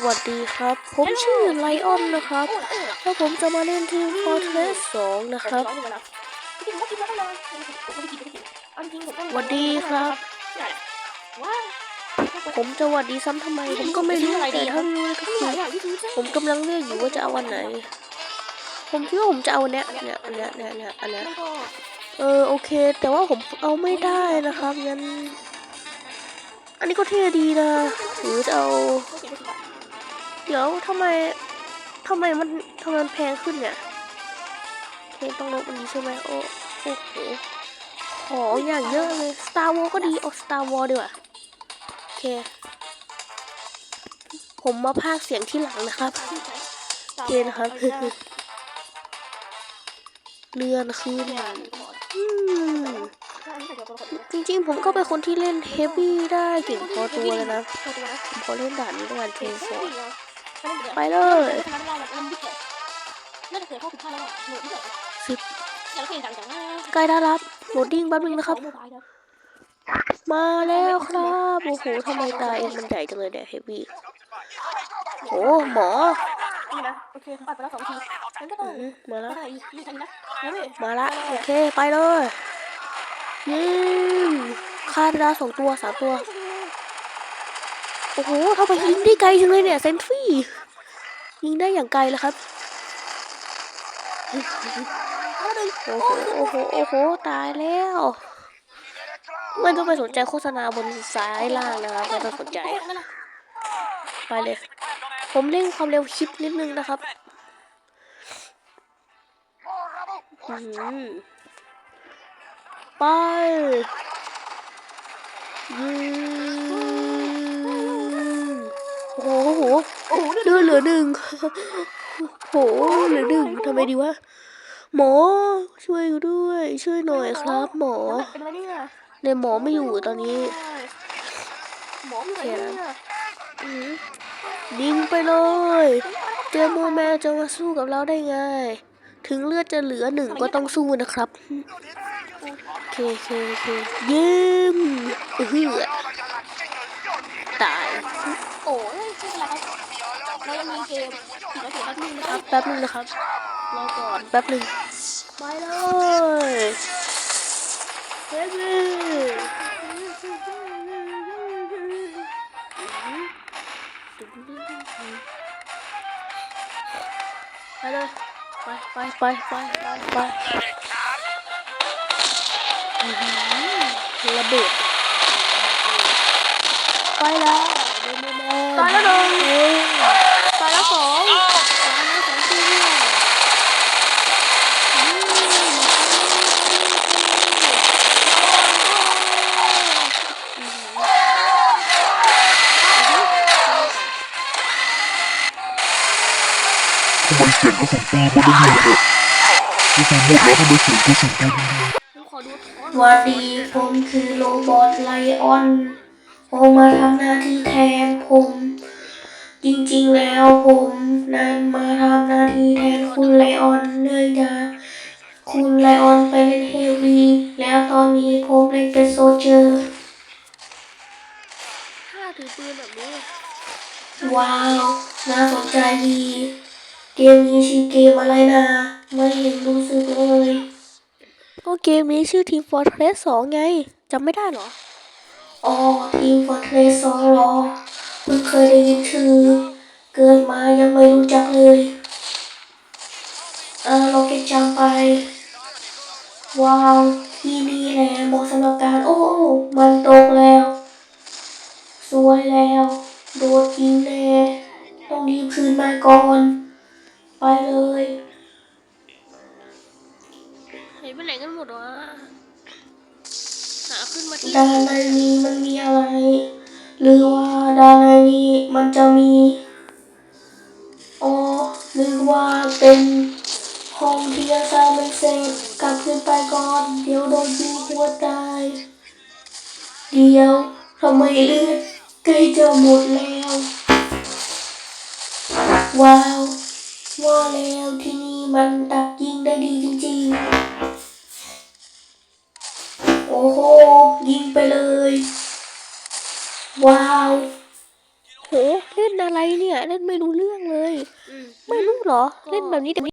สวัสดีครับ ผมชื่อไลออนนะครับ แล้วผมจะมาเล่นทีม Fortress 2นะครับสวัสดีครับ ผมจะหวัดดีซ้ำทำไม ผมก็ไม่รู้แต่ถ้ารู้ก็คือผมกำลังเลือกอยู่ว่าจะเอาวันไหน ผมคิดว่าผมจะเอาอันเนี้ยเนี่ยอันเนี้ยเนี่ยเนี่ยอันเนี้ยเออโอเค แต่ว่าผมเอาไม่ได้นะครับงั้น อันนี้ก็เท่ดีนะหรือจะเอา เดี๋ยวทำไมทำไมมันทำไมมันแพงขึ้นเนี่ยโอเคต้องลบอันนี้ใช่ไหมโอ้โอ้โหของอย่างเยอะเลย Star Wars ก็ดีเอา Star Wars ดีกว่าโอเค ผมมาพากเสียงที่หลังนะครับโอเคนะครับเลื่อนขึ้นจริงๆ ผมก็เป็นคนที่เล่นเฮฟวี่ได้เก่งพอตัวเลยนะพอเล่นด่านนี้ด้วยกันเทนฟอร์ไปเลยน่าจะเพลาดแล้วอะโหลด ไม่เกิดสิบแต่ละเพลงดังจังนะใกล้ได้รับโหลดดิ้งแป๊บนึงนะครับ มาแล้วครับ โอ้โหทำไมตาเองมันใหญ่จังเลยเนี่ยเฮฟวี่โอ้หมอนี่นะโอเคอัดไปแล้วสองทีงั้นก็ต้องอืมมาแล้วอะไรอีกมีทันนะแล้วนี่มาละโอเคไปเลยยิงฆ่าไปแล้วสองตัวสามตัว โอ้โหทำไมยิงได้ไกลจังเลยเนี่ยเซนฟี่ยิงได้อย่างไกลเลยครับ โอ้โห โอ้โห โอ้โห ตายแล้วไม่ต้องไปสนใจโฆษณาบนซ้ายล่างนะครับไม่ต้องสนใจ ไปเลย ผมเร่งความเร็วคลิปนิดนึงนะครับไปยิง โหโอ้โหเลือดเหลือหนึ่งโหเหลือหนึ่งทำไมดีวะ หมอช่วยด้วย ช่วยหน่อยครับ หมอเป็นไรเนี่ยเนี่ยหมอไม่อยู่ตอนนี้ หมออยู่ไหนเนี่ยอืมยิงไปเลย เจอโมแมนจะมาสู้กับเราได้ไง ถึงเลือดจะเหลือหนึ่งก็ต้องสู้นะครับ โอเคโอเคโอเคยิ้มเออตาย โอ้ยไม่เป็นไร ครับเรายังมีเกมอีกแล้วเสียแป๊บนึงนะครับบแป๊บนึงนะครับรอก่อนแป๊บนึงไปเลยเฮ้ยไปเลยไปไปไปไปไปไป ทำไมเสียงกระสุนปืนมันไม่หยุดอะกระสุนหมดแล้วทำไมเสียงกระสุนปืนมันหยุดผมขอดูท้อสวัสดีผมคือโรบอทไลออน ผมมาทำหน้าที่แทนผม จริงๆแล้วผมนั้นมาทำหน้าที่แทนคุณไลออนเนื่องจากคุณไลออนไปเล่นเฮฟวีแล้วตอนนี้ผมเล่นเป็นโซเจอร์ถ้าถือปืนแบบนี้ ว้าว น่าสนใจดี เกมนี้ชื่อเกมอะไรนะ ไม่เห็นรู้สึกเลยก็เกมนี้ชื่อ Team Fortress 2ไงจำไม่ได้เหรอ อ๋อ Team Fortress 2เหรอเพิ่งเคยได้ยินชื่อ เกิดมายังไม่รู้จักเลยอ่าเราเก็บจำไป ว้าว ที่นี่แหละเหมาะสำหรับการ โอ้ มันตกแล้ว สวยแล้ว โดดยิงแน่ต้องรีบคืนมาก่อน ไปเลยหายไปไหนกันหมดวะหาขึ้นมาที่ด้านในนี้มันมีอะไร หรือว่าด้านในนี้มันจะมีอ๋อหรือว่าเป็นห้องที่ยังสร้างไม่เสร็จกลับขึ้นไปก่อน เดี๋ยวโดนยิงหัวตายเดี๋ยวทำไมเลือดใกล้จะหมดแล้ว ว้าว ว่าแล้วที่นี่มันดักยิงได้ดีจริงๆ โอ้โห ยิงไปเลย ว้าวโหเล่นอะไรเนี่ย เล่นไม่รู้เรื่องเลยอืมไม่รู้เหรอ เล่นแบบนี้แต่